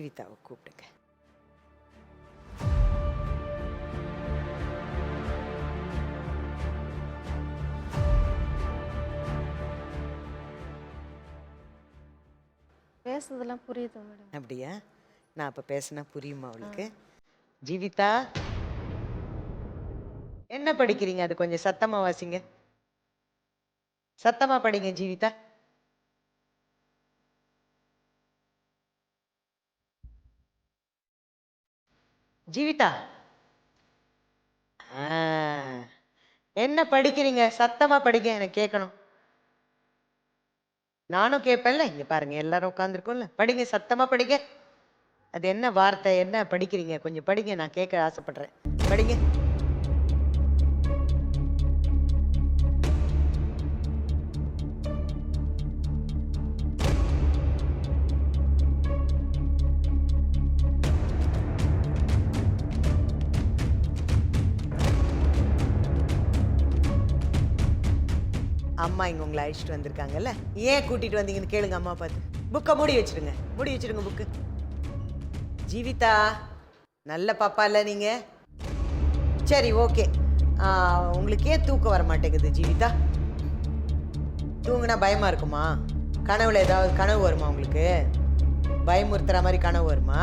ஜீவிதாவை கூப்பிடுங்க. பேசுறதெல்லாம் புரியுது மேடம். அப்படியா? நான் அப்போ பேசினா புரியுமா அவளுக்கு ஜீவிதா? என்ன படிக்கிறீங்க? அது கொஞ்சம் சத்தமா வாசிங்க. சத்தமா படிங்க ஜீவிதா. ஜீவிதா. என்ன படிக்கிறீங்க? சத்தமா படிங்க எனக்கு கேட்கணும். நானும் கேட்பேன்ல இங்க பாருங்க எல்லாரும் உட்காந்துருக்கோம்ல படிங்க சத்தமா படிங்க. அது என்ன வார்த்தை என்ன படிக்கிறீங்க? கொஞ்சம் படிங்க நான் கேட்க ஆசைப்படுறேன். படிங்க. அம்மா இங்கே உங்களை அழைச்சிட்டு வந்திருக்காங்கல்ல? ஏன் கூட்டிகிட்டு வந்தீங்கன்னு கேளுங்க அம்மா பார்த்து. புக்கை மூடி வச்சிருங்க. மூடி வச்சுருங்க புக்கு ஜீவிதா நல்ல பாப்பா இல்லை நீங்கள் சரி ஓகே உங்களுக்கு ஏன் தூக்கம் வர மாட்டேங்குது ஜீவிதா? தூங்குனா பயமாக இருக்குமா? கனவுல ஏதாவது கனவு வருமா உங்களுக்கு? பயமுறுத்துற மாதிரி கனவு வருமா?